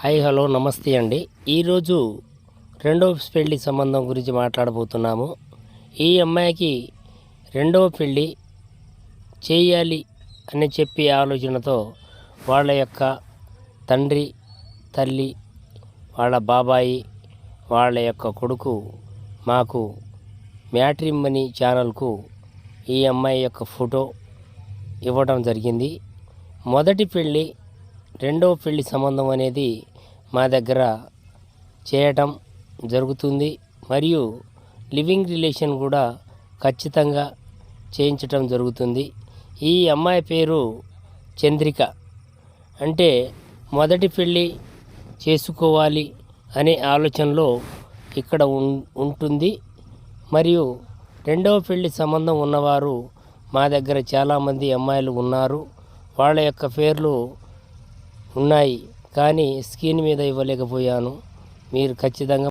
Hi hello నమస్తే అండి. ఈరోజు రెండవ పెళ్ళి సంబంధం గురించి మాట్లాడబోతున్నాము. ఈ అమ్మాయికి రెండవ పెళ్ళి చేయాలి అని చెప్పి ఆలోచనతో వాళ్ళ యొక్క తండ్రి తల్లి వాళ్ళ బాబాయి వాళ్ళ యొక్క కొడుకు మాకు మ్యాట్రిమనీ ఛానల్కు ఈ అమ్మాయి యొక్క ఫోటో ఇవ్వడం జరిగింది. మొదటి పెళ్ళి రెండవ పెళ్ళి సంబంధం అనేది మా దగ్గర చేయటం జరుగుతుంది. మరియు లివింగ్ రిలేషన్ కూడా ఖచ్చితంగా చేయించటం జరుగుతుంది. ఈ అమ్మాయి పేరు చంద్రిక. అంటే మొదటి పెళ్ళి చేసుకోవాలి అనే ఆలోచనలో ఇక్కడ ఉం ఉంటుంది. మరియు రెండవ పెళ్ళి సంబంధం ఉన్నవారు మా దగ్గర చాలామంది అమ్మాయిలు ఉన్నారు. వాళ్ళ యొక్క పేర్లు ఉన్నాయి. కానీ స్క్రీన్ మీద ఇవ్వలేకపోయాను. మీరు ఖచ్చితంగా